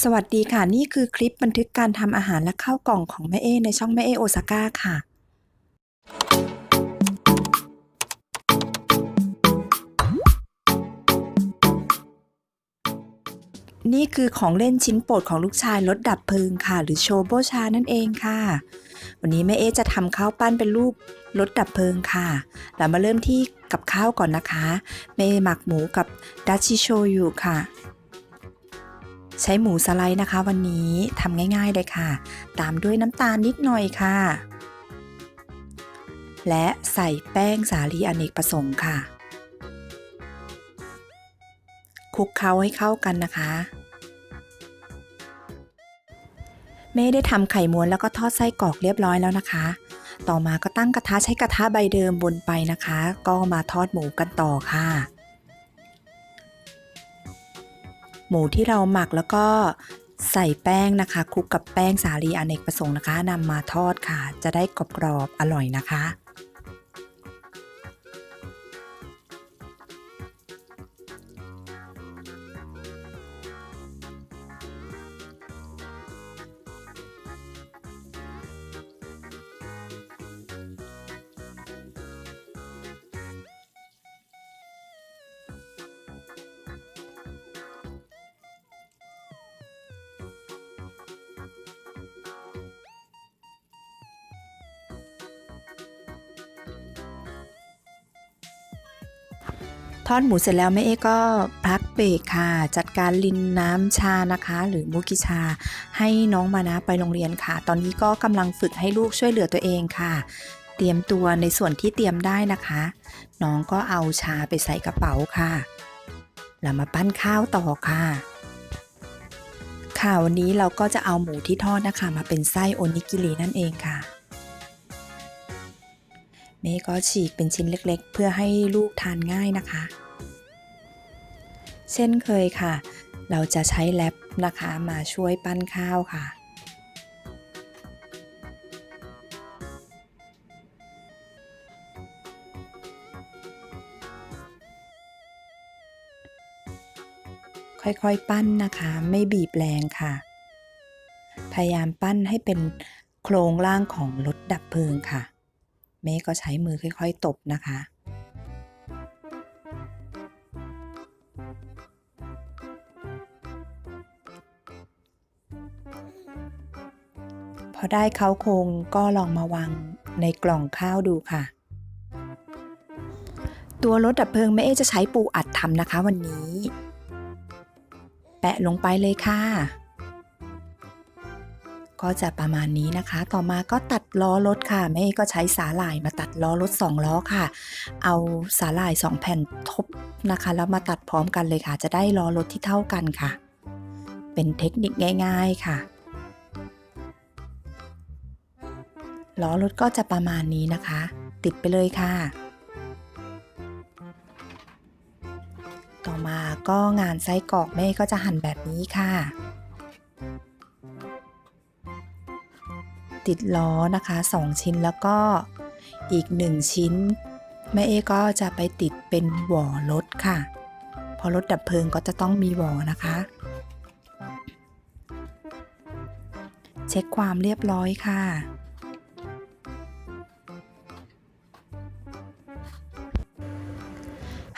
สวัสดีค่ะ นี่คือคลิปบันทึกการทำอาหารและข้าวกล่องของแม่เอในช่องแม่เอโอซาก้าค่ะ นี่คือของเล่นชิ้นโปรดของลูกชายรถดับเพลิงค่ะ หรือโชโบชานั่นเองค่ะ วันนี้แม่เอจะทำข้าวปั้นเป็นรูปรถดับเพลิงค่ะ เรามาเริ่มที่กับข้าวก่อนนะคะแม่หมักหมูกับดัชชิโชยุค่ะ ใช้หมูสไลด์นะคะ วันนี้ทำง่ายๆเลยค่ะ ตามด้วยน้ำตาลนิดหน่อยค่ะ และใส่แป้งสาลีอเนกประสงค์ค่ะคลุกเคล้าให้เข้ากันนะคะไม่ได้ทำไข่ม้วนแล้วก็ทอดไส้กรอกเรียบร้อยแล้วนะคะ ต่อมาก็ตั้งกระทะใช้กระทะใบเดิมบนไปนะคะ ก็มาทอดหมูกันต่อค่ะ หมูที่เราหมักแล้วก็ใส่แป้งนะคะคลุกกับแป้งสาลีอเนกประสงค์นะคะนำมาทอดค่ะ จะได้กรอบๆอร่อยนะคะ อดหมูเสร็จแล้วแม่เอ๊ก็พักเบรกค่ะ จัดการลินน้ำชานะคะ หรือมุกิชา ให้น้องมานะไปโรงเรียนค่ะ ตอนนี้ก็กำลังฝึกให้ลูกช่วยเหลือตัวเองค่ะ เตรียมตัวในส่วนที่เตรียมได้นะคะ น้องก็เอาชาไปใส่กระเป๋าค่ะแล้วมาปั้นข้าวต่อค่ะค่ะวันนี้เราก็จะเอาหมูที่ทอดนะคะ มาเป็นไส้โอนิกิรินั่นเองค่ะ เมย์ก็ฉีกเป็นชิ้นเล็กๆ เพื่อให้ลูกทานง่ายนะคะ เช่นเคยค่ะ เราจะใช้แรปนะคะมาช่วยปั้นข้าวค่ะค่อยๆ ปั้นนะคะ ไม่บีบแรงค่ะ พยายามปั้นให้เป็นโครงร่างของรถดับเพลิงค่ะ เมย์ก็ใช้มือค่อยๆ ตบนะคะ พอได้เขาโครงก็ลองมาวางในกล่องข้าวดูค่ะ ตัวรถดับเพลิงแม่เอจะใช้ปูอัดทำนะคะวันนี้ แปะลงไปเลยค่ะ ก็จะประมาณนี้นะคะ ต่อมาก็ตัดล้อรถค่ะแม่ก็ใช้สาหร่ายมาตัดล้อรถ2ล้อค่ะ เอาสาหร่าย 2 แผ่นทบนะคะ แล้วมาตัดพร้อมกันเลยค่ะ จะได้ล้อรถที่เท่ากันค่ะ เป็นเทคนิคง่าย ๆค่ะล้อรถก็จะประมาณนี้นะคะ ติดไปเลยค่ะ ต่อมาก็งานไส้กรอกแม่ก็จะหั่นแบบนี้ค่ะ ติดล้อนะคะ 2 ชิ้นแล้วก็อีก 1 ชิ้น แม่เอก็จะไปติดเป็นหวอรถค่ะพราะรถดับเพลิงก็จะต้องมีหวอนะคะ เช็คความเรียบร้อยค่ะ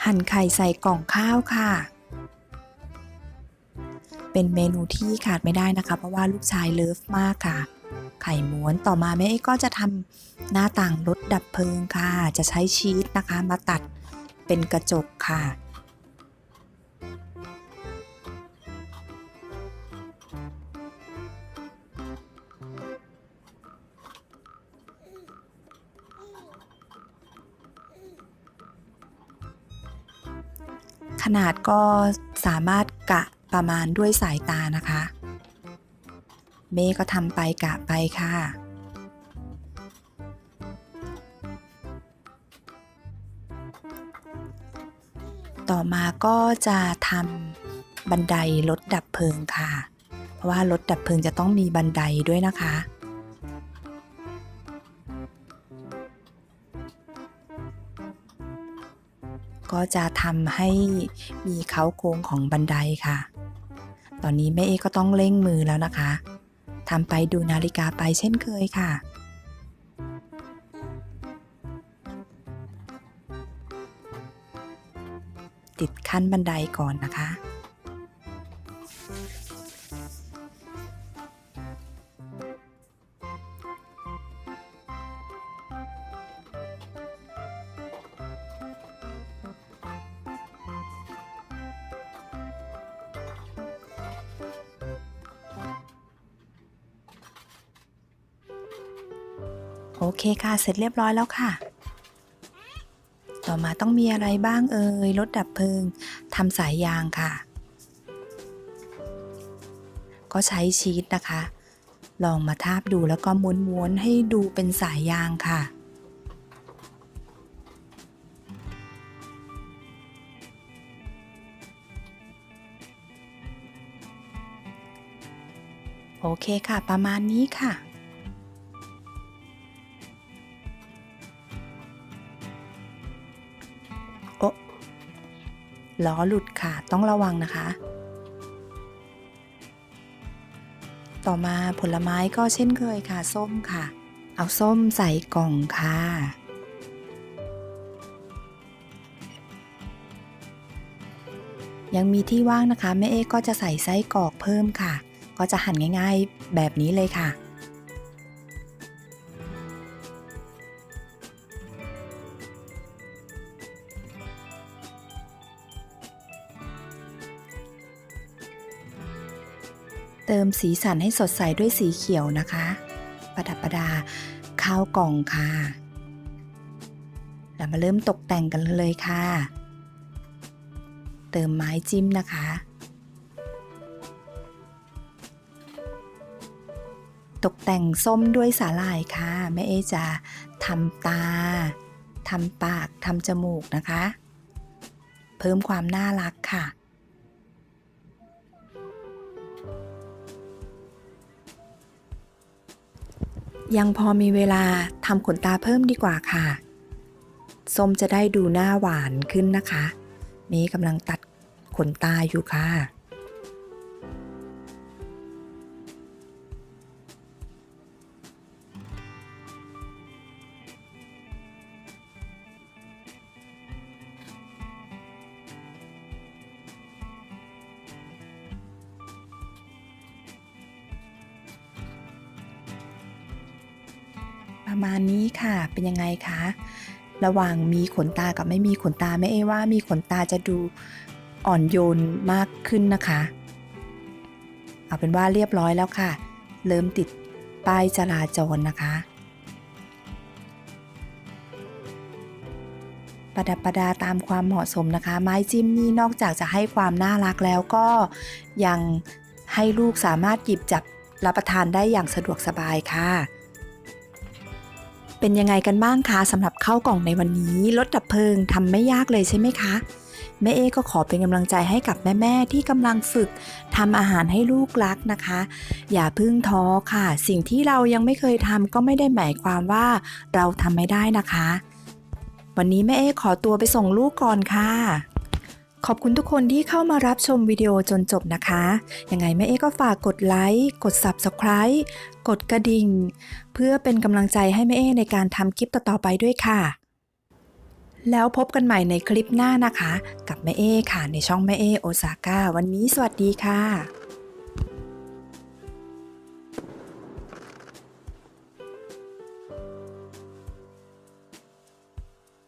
หั่นไข่ใส่กล่องข้าวค่ะ เป็นเมนูที่ขาดไม่ได้นะคะ เพราะว่าลูกชายเลิฟมากค่ะ ไข่ม้วนต่อมาแม่เอ๊ก็จะทำหน้าต่างรถดับเพลิงค่ะ จะใช้ชีสนะคะ มาตัดเป็นกระจกค่ะ ขนาดก็สามารถกะประมาณด้วยสายตานะคะ เมย์ก็ทำไปกะไปค่ะต่อมาก็จะทำบันไดรถดับเพลิงค่ะ เพราะว่ารถดับเพลิงจะต้องมีบันไดด้วยนะคะ ก็จะทำให้มีเขาโค้งของบันไดค่ะ ตอนนี้แม่เอก็ต้องเร่งมือแล้วนะคะ ทำไปดูนาฬิกาไปเช่นเคยค่ะ ติดขั้นบันไดก่อนนะคะ โอเคค่ะ เสร็จเรียบร้อยแล้วค่ะ ต่อมาต้องมีอะไรบ้างเอ่ย รถดับเพลิงทำสายยางค่ะ ก็ใช้ชีสนะคะ ลองมาทาบดูแล้วก็ม้วนๆให้ดูเป็นสายยางค่ะโอเคค่ะ ประมาณนี้ค่ะ ล้อหลุดค่ะต้องระวังนะคะ ต่อมาผลไม้ก็เช่นเคยค่ะ ส้มค่ะ เอาส้มใส่กล่องค่ะยังมีที่ว่างนะคะแม่เอ๊ก็จะใส่ไส้กรอกเพิ่มค่ะ ก็จะหั่นง่าย ๆ แบบนี้เลยค่ะ เติมสีสันให้สดใสด้วยสีเขียวนะคะ ประดับประดาข้าวกล่องค่ะ เรามาเริ่มตกแต่งกันเลยค่ะ เติมไม้จิ้มนะคะ ตกแต่งส้มด้วยสาหร่ายค่ะ แม่เอจะทำตาทำปากทำจมูกนะคะ เพิ่มความน่ารักค่ะ ยังพอมีเวลาทำขนตาเพิ่มดีกว่าค่ะ ส้มจะได้ดูหน้าหวานขึ้นนะคะ นี่กำลังตัดขนตาอยู่ค่ะ ประมาณนี้ค่ะ เป็นยังไงคะ ระหว่างมีขนตากับไม่มีขนตาไม่เอว่ามีขนตาจะดูอ่อนโยนมากขึ้นนะคะ เอาเป็นว่าเรียบร้อยแล้วค่ะ เริ่มติดป้ายจราจรนะคะประดับประดาตามความเหมาะสมนะคะ ไม้จิ้มนี่นอกจากจะให้ความน่ารักแล้วก็ยังให้ลูกสามารถหยิบจับรับประทานได้อย่างสะดวกสบายค่ะ เป็นยังไงกันบ้างคะสำหรับเข้ากล่องในวันนี้รถดับเพลิงทำไม่ยากเลยใช่ไหมคะแม่เอก็ขอเป็นกำลังใจให้กับแม่ๆที่กำลังฝึกทำอาหารให้ลูกรักนะคะ อย่าพึ่งท้อค่ะ สิ่งที่เรายังไม่เคยทำก็ไม่ได้หมายความว่าเราทำไม่ได้นะคะ วันนี้แม่เอขอตัวไปส่งลูกก่อนค่ะ ขอบคุณทุกคนที่เข้ามารับชมวิดีโอจนจบนะคะ ยังไงแม่เอ๊ก็ฝากกดไลค์ กด Subscribe กดกระดิ่ง เพื่อเป็นกำลังใจให้แม่เอ๊ในการทำคลิปต่อๆไปด้วยค่ะ แล้วพบกันใหม่ในคลิปหน้านะคะ กับแม่เอ๊ค่ะ ในช่องแม่เอ๊โอซาก้าวันนี้สวัสดีค่ะ